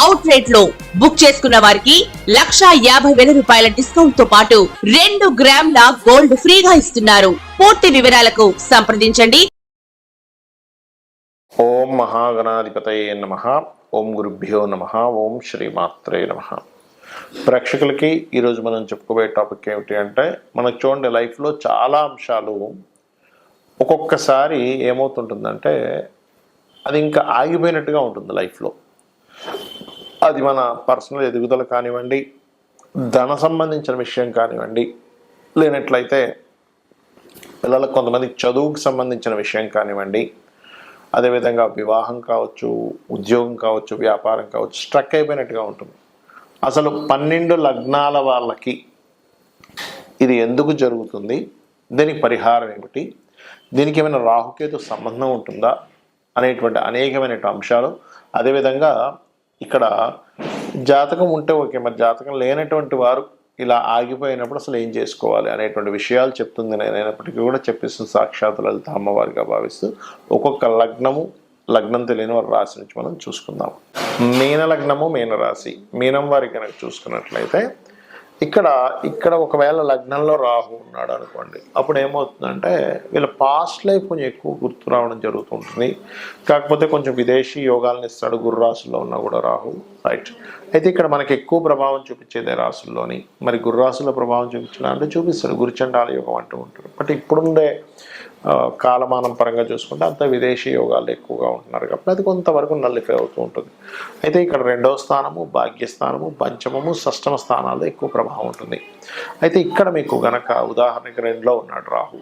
Out రేట్లో book చేసుకున్న వారికి లక్షా యాభై వేల రూపాయల డిస్కౌంట్తో పాటు రెండు గ్రాముల గోల్డ్ ఫ్రీగా ఇస్తున్నారు. పూర్తి వివరాలకు సంప్రదించండి. ఓం మహాగణాధిపతయే నమ. ఓం గురుభ్యో నమ. ఓం శ్రీమాత్రే నమ. ప్రేక్షకులకి ఈరోజు మనం చెప్పుకోబోయే టాపిక్ ఏమిటి అంటే మనకు చూడండి లైఫ్లో చాలా అంశాలు ఒక్కొక్కసారి ఏమవుతుంటుందంటే అది ఇంకా ఆగిపోయినట్టుగా ఉంటుంది లైఫ్లో. అది మన పర్సనల్ ఎదుగుదల కానివ్వండి ధన సంబంధించిన విషయం కానివ్వండి లేనట్లయితే పిల్లలకు కొంతమందికి చదువుకు సంబంధించిన విషయం కానివ్వండి అదేవిధంగా వివాహం కావచ్చు ఉద్యోగం కావచ్చు వ్యాపారం కావచ్చు స్ట్రక్ అయిపోయినట్టుగా ఉంటుంది. అసలు పన్నెండు లగ్నాల వాళ్ళకి ఇది ఎందుకు జరుగుతుంది? దీనికి పరిహారం ఏమిటి? దీనికి ఏమైనా రాహుకేతు సంబంధం ఉంటుందా? అనేటువంటి అనేకమైన అంశాలు. అదేవిధంగా ఇక్కడ జాతకం ఉంటే ఓకే మరి జాతకం లేనటువంటి వారు ఇలా ఆగిపోయినప్పుడు అసలు ఏం చేసుకోవాలి అనేటువంటి విషయాలు చెప్తుంది నేనైనప్పటికీ కూడా చెప్పిస్తుంది సాక్షాత్ లలిత అమ్మవారిగా భావిస్తూ ఒక్కొక్క లగ్నము లగ్నం తెలియని వారి రాశి నుంచి మనం చూసుకుందాం. మీన లగ్నము మీనరాశి. మీనం వారి కనుక చూసుకున్నట్లయితే ఇక్కడ ఇక్కడ ఒకవేళ లగ్నంలో రాహు ఉన్నాడు అనుకోండి అప్పుడు ఏమవుతుందంటే వీళ్ళ పాస్ట్ లైఫ్ కొంచెం ఎక్కువ గుర్తు రావడం జరుగుతుంటుంది. కాకపోతే కొంచెం విదేశీ యోగాలను ఇస్తాడు గురు రాసుల్లో ఉన్నా కూడా రాహు రైట్ అయితే ఇక్కడ మనకి ఎక్కువ ప్రభావం చూపించేదే రాసుల్లోని మరి గురు రాశుల్లో ప్రభావం చూపించడం అంటే చూపిస్తాడు గురుచండాల యోగం అంటూ ఉంటాడు బట్ ఇప్పుడుండే కాలమానం పరంగా చూసుకుంటే అంత విదేశీ యోగాలు ఎక్కువగా ఉంటున్నారు కాబట్టి అది కొంతవరకు నల్లిఫై అవుతూ ఉంటుంది. అయితే ఇక్కడ రెండవ స్థానము భాగ్యస్థానము పంచమము షష్టమ స్థానాల్లో ఎక్కువ ప్రభావం ఉంటుంది. అయితే ఇక్కడ మీకు గనక ఉదాహరణకి రెండులో ఉన్నాడు రాహు.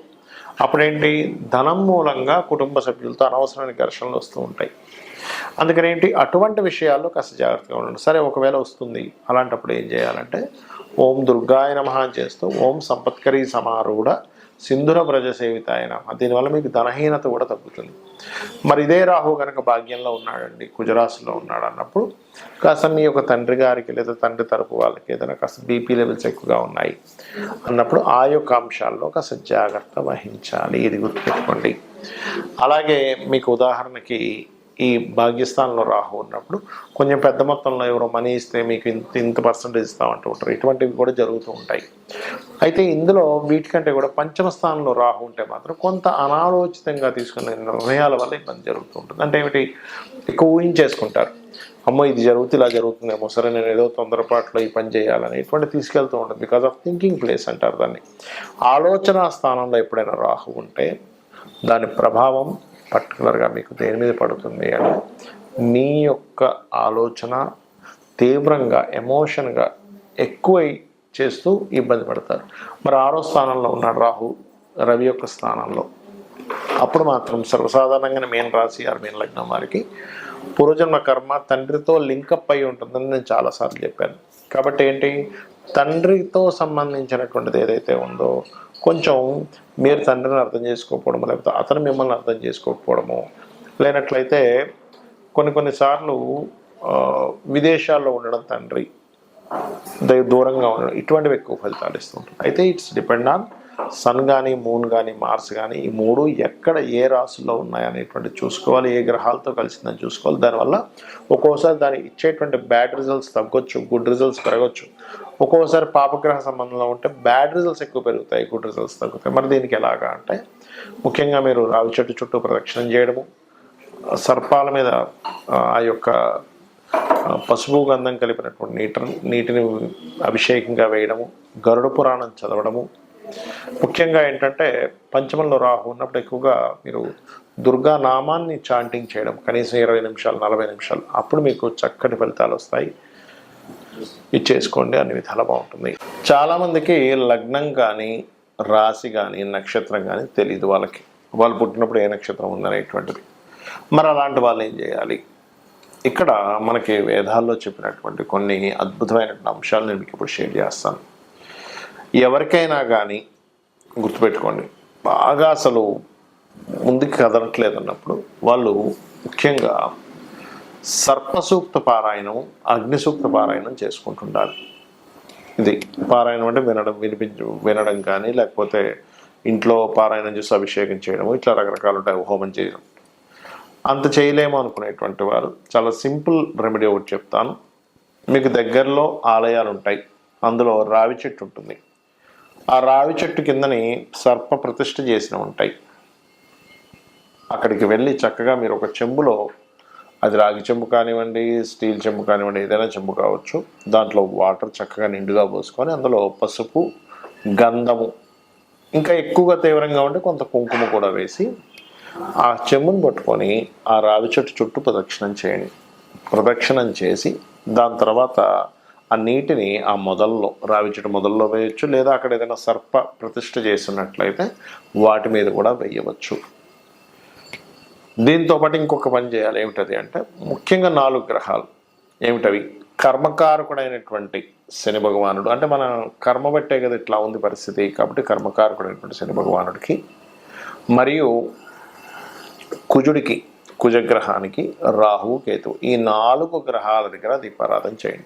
అప్పుడేంటి? ధనం మూలంగా కుటుంబ సభ్యులతో అనవసరమైన ఘర్షణలు వస్తూ ఉంటాయి. అందుకని ఏంటి? అటువంటి విషయాల్లో కాస్త జాగ్రత్తగా ఉండండి. సరే ఒకవేళ వస్తుంది అలాంటప్పుడు ఏం చేయాలంటే ఓం దుర్గాయ నమః చేస్తూ ఓం సంపత్కరీ సమారూఢ సింధుర బ్రజ సేవితాయ దీనివల్ల మీకు ధనహీనత కూడా తగ్గుతుంది. మరి ఇదే రాహు కనుక భాగ్యంలో ఉన్నాడండి గుజరాత్లో ఉన్నాడు అన్నప్పుడు కాస్త మీ యొక్క తండ్రి గారికి లేదా తండ్రి తరపు వాళ్ళకి ఏదైనా కాస్త బీపీ లెవెల్స్ ఎక్కువగా ఉన్నాయి అన్నప్పుడు ఆ యొక్క అంశాల్లో కాస్త జాగ్రత్త వహించాలి. ఇది గుర్తుపెట్టుకోండి. అలాగే మీకు ఉదాహరణకి ఈ భాగ్యస్థానంలో రాహు ఉన్నప్పుడు కొంచెం పెద్ద మొత్తంలో ఎవరో మనీ ఇస్తే మీకు ఇంత ఇంత పర్సంటేజ్ ఇస్తామంటూ ఉంటారు. ఇటువంటివి కూడా జరుగుతూ ఉంటాయి. అయితే ఇందులో వీటికంటే కూడా పంచమ స్థానంలో రాహు ఉంటే మాత్రం కొంత అనాలోచితంగా తీసుకునే నిర్ణయాల వల్ల ఇబ్బంది జరుగుతూ ఉంటుంది. అంటే ఏమిటి? ఎక్కువ ఊహించేసుకుంటారు. అమ్మో ఇది జరుగుతుంది ఇలా జరుగుతుందేమో సరే నేను ఏదో తొందరపాట్లో ఈ పని చేయాలని ఇటువంటి తీసుకెళ్తూ ఉంటుంది బికాస్ ఆఫ్ థింకింగ్ ప్లేస్ అంటారు దాన్ని. ఆలోచన స్థానంలో ఎప్పుడైనా రాహు ఉంటే దాని ప్రభావం పర్టికులర్గా మీకు దేని మీద పడుతుంది అంటే మీ యొక్క ఆలోచన తీవ్రంగా ఎమోషన్గా ఎక్కువై చేస్తూ ఇబ్బంది పడతారు. మరి ఆరో స్థానంలో ఉన్నాడు రాహు రవి యొక్క స్థానంలో. అప్పుడు మాత్రం సర్వసాధారణంగా మెయిన్ రాశి ఆరు మెయిన్ లగ్నం వారికి పూర్వజన్మ కర్మ తండ్రితో లింకప్ అయి ఉంటుందని నేను చాలాసార్లు చెప్పాను. కాబట్టి ఏంటి? తండ్రితో సంబంధించినటువంటిది ఏదైతే ఉందో కొంచెం మీరు తండ్రిని అర్థం చేసుకోకపోవడము లేకపోతే అతను మిమ్మల్ని అర్థం చేసుకోకపోవడము లేనట్లయితే కొన్ని కొన్నిసార్లు విదేశాల్లో ఉండడం తండ్రి దూరంగా ఉండడం ఇటువంటివి ఎక్కువ ఫలితాలు ఇస్తుంటారు అయితే ఇట్స్ డిపెండ్ ఆన్ సన్ కానీ మూన్ కానీ మార్స్ కానీ ఈ మూడు ఎక్కడ ఏ రాశుల్లో ఉన్నాయనేటువంటి చూసుకోవాలి ఏ గ్రహాలతో కలిసిందని చూసుకోవాలి. దానివల్ల ఒక్కోసారి దాని ఇచ్చేటువంటి బ్యాడ్ రిజల్ట్స్ తగ్గొచ్చు గుడ్ రిజల్ట్స్ పెరగచ్చు. ఒక్కోసారి పాపగ్రహ సంబంధంలో ఉంటే బ్యాడ్ రిజల్ట్స్ ఎక్కువ పెరుగుతాయి గుడ్ రిజల్ట్స్ తగ్గుతాయి. మరి దీనికి ఎలాగా అంటే ముఖ్యంగా మీరు రావి చెట్టు చుట్టూ ప్రదక్షిణం చేయడము సర్పాల మీద ఆ, యొక్క పసుపు గంధం కలిపినటువంటి నీటిని నీటిని అభిషేకంగా వేయడము గరుడ పురాణం చదవడము ముఖ్యంగా ఏంటంటే పంచమంలో రాహు ఉన్నప్పుడు ఎక్కువగా మీరు దుర్గా నామాన్ని చాంటింగ్ చేయడం కనీసం ఇరవై నిమిషాలు నలభై నిమిషాలు అప్పుడు మీకు చక్కటి ఫలితాలు వస్తాయి. ఇది చేసుకోండి అన్ని విధాలా బాగుంటుంది. చాలామందికి లగ్నం కానీ రాశి కానీ నక్షత్రం కానీ తెలియదు వాళ్ళకి. వాళ్ళు పుట్టినప్పుడు ఏ నక్షత్రం ఉందనేటువంటిది. మరి అలాంటి వాళ్ళు ఏం చేయాలి? ఇక్కడ మనకి వేదాల్లో చెప్పినటువంటి కొన్ని అద్భుతమైనటువంటి అంశాలు నేను మీకు ఇప్పుడు షేర్ చేస్తాను. ఎవరికైనా కానీ గుర్తుపెట్టుకోండి. బాగా అసలు ముందుకు కదలట్లేదు అన్నప్పుడు వాళ్ళు ముఖ్యంగా సర్పసూక్త పారాయణం అగ్నిసూక్త పారాయణం చేసుకుంటుండాలి. ఇది పారాయణం అంటే వినడం వినిపించ వినడం కానీ లేకపోతే ఇంట్లో పారాయణం చేసి అభిషేకం చేయడం ఇట్లా రకరకాలు ఉంటాయి హోమం చేయడం. అంత చేయలేము అనుకునేటువంటి వారు చాలా సింపుల్ రెమెడీ ఒకటి చెప్తాను. మీకు దగ్గరలో ఆలయాలు ఉంటాయి. అందులో రావి చెట్టు ఉంటుంది. ఆ రావి చెట్టు కిందని సర్ప ప్రతిష్ఠ చేసిన ఉంటాయి. అక్కడికి వెళ్ళి చక్కగా మీరు ఒక చెంబులో అది రాగి చెంబు కానివ్వండి స్టీల్ చెంబు కానివ్వండి ఏదైనా చెంబు కావచ్చు దాంట్లో వాటర్ చక్కగా నిండుగా పోసుకొని అందులో పసుపు గంధము ఇంకా ఎక్కువగా తీవ్రంగా ఉంటే కొంత కుంకుమ కూడా వేసి ఆ చెంబును పట్టుకొని ఆ రావి చెట్టు చుట్టూ ప్రదక్షిణం చేయండి. ప్రదక్షిణం చేసి దాని తర్వాత ఆ నీటిని ఆ మొదల్లో రావించడం మొదల్లో వేయచ్చు లేదా అక్కడ ఏదైనా సర్ప ప్రతిష్ఠ చేసినట్లయితే వాటి మీద కూడా వేయవచ్చు. దీంతో పాటు ఇంకొక పని చేయాలి. ఏమిటది అంటే ముఖ్యంగా నాలుగు గ్రహాలు. ఏమిటవి? కర్మకారకుడైనటువంటి శని భగవానుడు. అంటే మన కర్మ బట్టే కదా ఇట్లా ఉంది పరిస్థితి. కాబట్టి కర్మకారకుడైనటువంటి శని భగవానుడికి మరియు కుజుడికి కుజగ్రహానికి రాహు కేతువు. ఈ నాలుగు గ్రహాల దగ్గర దీపారాధన చేయండి.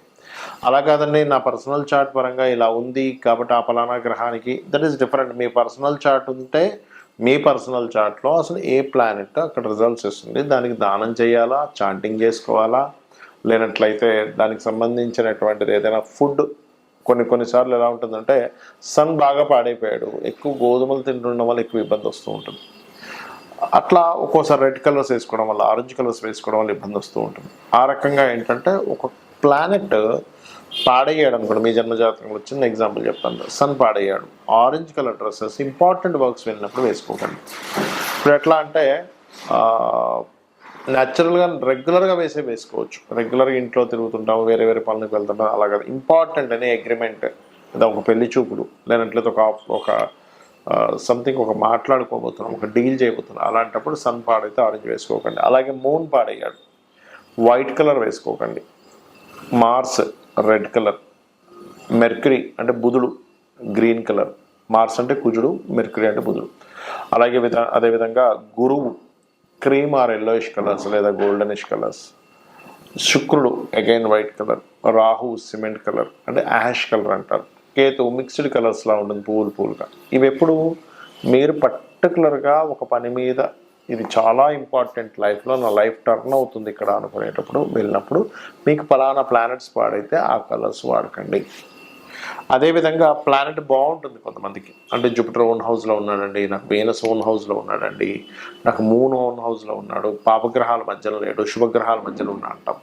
అలా కాదండి నా పర్సనల్ చార్ట్ పరంగా ఇలా ఉంది కాబట్టి ఆ పలానా గ్రహానికి దట్ ఈస్ డిఫరెంట్ మీ పర్సనల్ చార్ట్ ఉంటే మీ పర్సనల్ చార్ట్లో అసలు ఏ ప్లానెట్ అక్కడ రిజల్ట్స్ ఇస్తుంది? దానికి దానం చేయాలా? చాంటింగ్ చేసుకోవాలా? లేనట్లయితే దానికి సంబంధించినటువంటిది ఏదైనా ఫుడ్ కొన్ని కొన్నిసార్లు ఎలా ఉంటుందంటే సన్ బాగా పాడైపోయాడు. ఎక్కువ గోధుమలు తింటుండడం వల్ల ఎక్కువ ఇబ్బంది వస్తూ ఉంటుంది. అట్లా ఒక్కోసారి రెడ్ కలర్స్ వేసుకోవడం వల్ల ఆరెంజ్ కలర్స్ వేసుకోవడం వల్ల ఇబ్బంది వస్తూ ఉంటుంది. ఆ రకంగా ఏంటంటే ఒక ప్లానెట్ పాడయ్యాడు అనుకోండి మీ జన్మజాతకంలో చిన్న ఎగ్జాంపుల్ చెప్తాను. Sun పాడయ్యాడు. Orange colour dresses important works వెళ్ళినప్పుడు వేసుకోకండి. ఇప్పుడు ఎట్లా అంటే న్యాచురల్గా రెగ్యులర్గా వేసే వేసుకోవచ్చు. రెగ్యులర్గా ఇంట్లో తిరుగుతుంటాము వేరే వేరే పనులకు వెళ్తుంటాం అలాగా ఇంపార్టెంట్ అనే అగ్రిమెంట్ లేదా ఒక పెళ్ళి చూపులు లేనట్లయితే ఒక ఒక సంథింగ్ ఒక మాట్లాడుకోబోతున్నాం ఒక డీల్ చేయబోతున్నాం. అలాంటప్పుడు సన్ పాడైతే ఆరెంజ్ వేసుకోకండి. అలాగే మూన్ పాడయ్యాడు. White colour వేసుకోకండి. Mars red colour. Mercury అంటే బుధుడు గ్రీన్ కలర్. మార్స్ అంటే కుజుడు మెర్క్యూరీ అంటే బుధుడు. అలాగే విధ అదేవిధంగా గురువు క్రీమ్ ఆర్ ఎల్లోయిష్ కలర్స్ లేదా గోల్డెనిష్ కలర్స్ శుక్రుడు again white colour Rahu cement colour అంటే యాష్ కలర్ అంటారు. కేతు మిక్స్డ్ కలర్స్లా ఉంటుంది పూలు పూలుగా. ఇవి ఎప్పుడు? మీరు పర్టికులర్గా ఒక పని మీద ఇది చాలా ఇంపార్టెంట్ లైఫ్లో నా లైఫ్ టర్న్ అవుతుంది ఇక్కడ అనుకునేటప్పుడు వెళ్ళినప్పుడు. మీకు ఫలానా ప్లానెట్స్ పాడైతే ఆ కలర్స్ వాడకండి. అదేవిధంగా ప్లానెట్ బాగుంటుంది కొంతమందికి. అంటే జూపిటర్ ఓన్ హౌస్లో ఉన్నాడండి నాకు వీనస్ ఓన్ హౌస్లో ఉన్నాడండి నాకు మూన్ ఓన్ హౌస్లో ఉన్నాడు పాపగ్రహాల మధ్యలో లేడు శుభగ్రహాల మధ్యలో ఉన్నా అంటాం.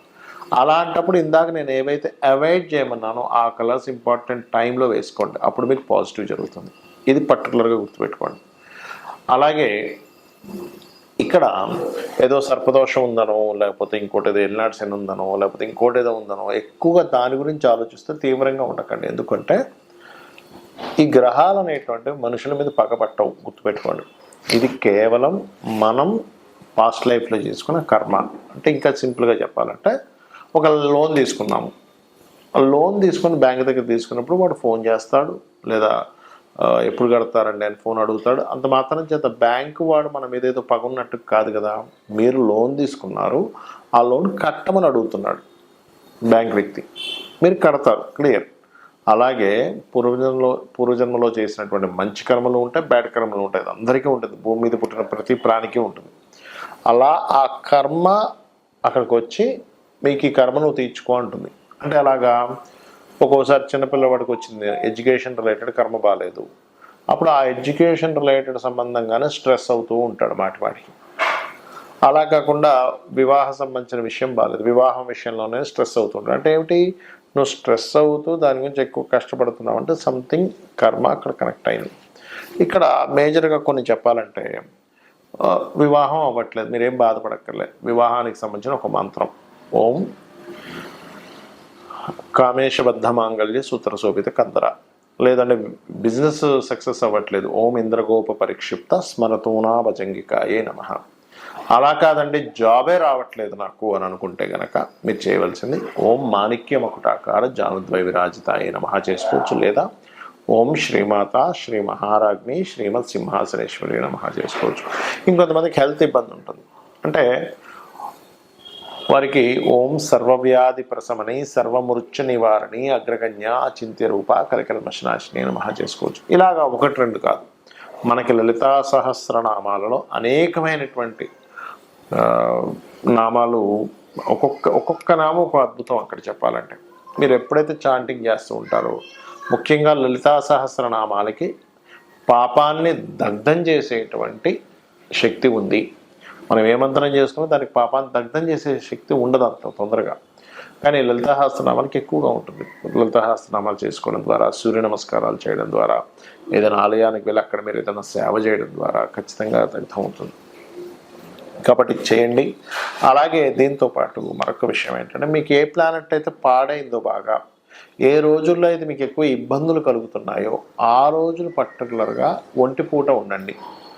అలాంటప్పుడు ఇందాక నేను ఏవైతే అవాయిడ్ చేయమన్నానో ఆ కలర్స్ ఇంపార్టెంట్ టైంలో వేసుకోండి. అప్పుడు మీకు పాజిటివ్ జరుగుతుంది. ఇది పర్టికులర్గా గుర్తుపెట్టుకోండి. అలాగే ఇక్కడ ఏదో సర్పదోషం ఉందనో లేకపోతే ఇంకోటి ఏదో ఎల్నాడు శని ఉందనో లేకపోతే ఇంకోటి ఏదో ఉందనో ఎక్కువగా దాని గురించి ఆలోచిస్తే తీవ్రంగా ఉండకండి. ఎందుకంటే ఈ గ్రహాలు అనేటువంటి మనుషుల మీద పగబట్టవు గుర్తుపెట్టుకోండి. ఇది కేవలం మనం పాస్ట్ లైఫ్లో చేసుకున్న కర్మ. అంటే ఇంకా సింపుల్గా చెప్పాలంటే ఒక లోన్ తీసుకున్నాము. ఆ లోన్ తీసుకొని బ్యాంక్ దగ్గర తీసుకున్నప్పుడు వాడు ఫోన్ చేస్తాడు లేదా ఎప్పుడు కడతారండి అని ఫోన్ అడుగుతాడు. అంత మాత్రం చేత బ్యాంకు వాడు మనం మీద ఏదో పగున్నట్టు కాదు కదా. మీరు లోన్ తీసుకున్నారు. ఆ లోన్ కట్టమని అడుగుతున్నాడు బ్యాంక్ వ్యక్తి. మీరు కడతారు. క్లియర్. అలాగే పూర్వజన్మలో పూర్వజన్మలో చేసినటువంటి మంచి కర్మలు ఉంటాయి బ్యాడ్ కర్మలు ఉంటాయి. అందరికీ ఉంటుంది. భూమి మీద పుట్టిన ప్రతి ప్రాణికి ఉంటుంది. అలా ఆ కర్మ అక్కడికి వచ్చి మీకు ఈ కర్మను తీర్చుకో అంటుంది. అంటే అలాగా ఒక్కోసారి చిన్నపిల్లవాడికి వచ్చింది ఎడ్యుకేషన్ రిలేటెడ్ కర్మ బాగాలేదు అప్పుడు ఆ ఎడ్యుకేషన్ రిలేటెడ్ సంబంధంగానే స్ట్రెస్ అవుతూ ఉంటాడు మాటి మాటికి. అలా కాకుండా వివాహ సంబంధించిన విషయం బాగాలేదు వివాహం విషయంలోనే స్ట్రెస్ అవుతుంటాడు. అంటే ఏమిటి? నువ్వు స్ట్రెస్ అవుతూ దాని గురించి ఎక్కువ కష్టపడుతున్నావు అంటే సంథింగ్ కర్మ అక్కడ కనెక్ట్ అయింది. ఇక్కడ మేజర్గా కొన్ని చెప్పాలంటే వివాహం అవ్వట్లేదు. మీరేం బాధపడక్కర్లేదు. వివాహానికి సంబంధించిన ఒక మంత్రం. ఓం కామేశబద్ధ మాంగళ్య సూత్ర శోభిత కందర. లేదంటే బిజినెస్ సక్సెస్ అవ్వట్లేదు. ఓం ఇంద్రగోప పరిక్షిప్త స్మరతూనా భజంగికాయే నమ. అలా కాదండి జాబే రావట్లేదు నాకు అని అనుకుంటే గనక మీరు చేయవలసింది ఓం మాణిక్య మకుటాకార జానుద్వై విరాజితాయే నమ చేసుకోవచ్చు. లేదా ఓం శ్రీమాత శ్రీ మహారాజ్ని శ్రీమత్ సింహాసనేశ్వరి నమ చేసుకోవచ్చు. ఇంకొంతమందికి హెల్త్ ఇబ్బంది ఉంటుంది. అంటే వారికి ఓం సర్వవ్యాధి ప్రశమని సర్వమృత్యు నివారణి అగ్రగణ్య అచింత్య రూప కలికల్మశనాశిని మహా చేసుకోవచ్చు. ఇలాగా ఒకటి రెండు కాదు. మనకి లలితా సహస్రనామాలలో అనేకమైనటువంటి నామాలు ఒక్కొక్క ఒక్కొక్క నామం ఒక అద్భుతం అక్కడ చెప్పాలంటే. మీరు ఎప్పుడైతే చాంటింగ్ చేస్తూ ఉంటారో ముఖ్యంగా లలితా సహస్రనామాలకి పాపాన్ని దగ్ధం చేసేటువంటి శక్తి ఉంది. మనం ఏ మంత్రం చేసుకున్నా దానికి పాపాన్ని దగ్ధం చేసే శక్తి ఉండదు అంత తొందరగా. కానీ లలితాహాస్త్రనామాలకి ఎక్కువగా ఉంటుంది. లలితాహాస్త్రనామాలు చేసుకోవడం ద్వారా సూర్య నమస్కారాలు చేయడం ద్వారా ఏదైనా ఆలయానికి వెళ్ళి అక్కడ మీరు ఏదైనా సేవ చేయడం ద్వారా ఖచ్చితంగా దగ్ధం అవుతుంది. కాబట్టి చేయండి. అలాగే దీంతో పాటు మరొక విషయం ఏంటంటే మీకు ఏ ప్లానెట్ అయితే పాడైందో బాగా ఏ రోజుల్లో అయితే మీకు ఎక్కువ ఇబ్బందులు కలుగుతున్నాయో ఆ రోజులు పర్టికులర్గా ఒంటి పూట ఉండండి.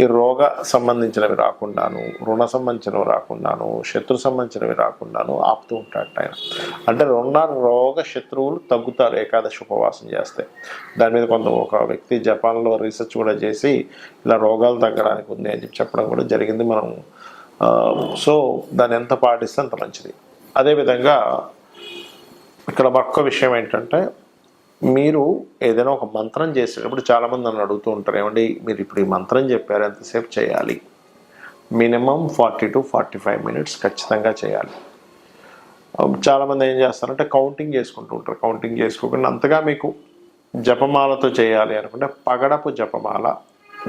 ఈ రోగ సంబంధించినవి రాకుండాను రుణ సంబంధించినవి రాకుండాను శత్రు సంబంధించినవి రాకుండాను ఆపుతూ ఉంటాడు ఆయన. అంటే రుణ రోగ శత్రువులు తగ్గుతారు ఏకాదశి ఉపవాసం చేస్తే. దాని మీద కొంత ఒక వ్యక్తి జపాన్లో రీసెర్చ్ కూడా చేసి ఇలా రోగాలు తగ్గడానికి ఉంది అని చెప్పి చెప్పడం కూడా జరిగింది. మనం సో దాన్ని ఎంత పాటిస్తే అంత మంచిది. అదేవిధంగా ఇక్కడ మరొక విషయం ఏంటంటే మీరు ఏదైనా ఒక మంత్రం చేసేటప్పుడు చాలామంది నన్ను అడుగుతూ ఉంటారు ఏమండి మీరు ఇప్పుడు ఈ మంత్రం చెప్పారు ఎంతసేపు చేయాలి? Minimum forty to forty five minutes ఖచ్చితంగా చేయాలి. చాలామంది ఏం చేస్తారంటే కౌంటింగ్ చేసుకుంటూ ఉంటారు. కౌంటింగ్ చేసుకోకుండా అంతగా మీకు జపమాలతో చేయాలి అనుకుంటే పగడపు జపమాల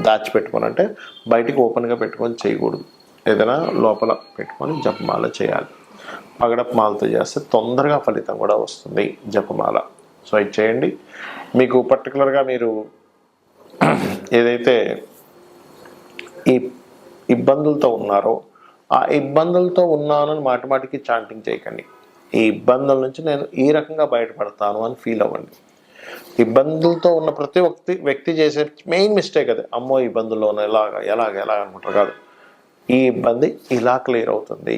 దాచిపెట్టుకొని అంటే బయటికి ఓపెన్గా పెట్టుకొని చేయకూడదు. ఏదైనా లోపల పెట్టుకొని జపమాల చేయాలి. పగడపు మాలతో చేస్తే తొందరగా ఫలితం కూడా వస్తుంది జపమాల. సో ఇది చేయండి. మీకు పర్టికులర్గా మీరు ఏదైతే ఈ ఇబ్బందులతో ఉన్నారో ఆ ఇబ్బందులతో ఉన్నానని మాటిమాటికి చాంటింగ్ చేయకండి. ఈ ఇబ్బందుల నుంచి నేను ఈ రకంగా బయటపడతాను అని ఫీల్ అవ్వండి. ఇబ్బందులతో ఉన్న ప్రతి వ్యక్తి వ్యక్తి చేసే మెయిన్ మిస్టేక్ అది. అమ్మో ఇబ్బందుల్లో ఉన్న ఎలాగ ఎలాగ ఎలాగ అనుకుంటారు. కాదు. ఈ ఇబ్బంది ఇలా క్లియర్ అవుతుంది.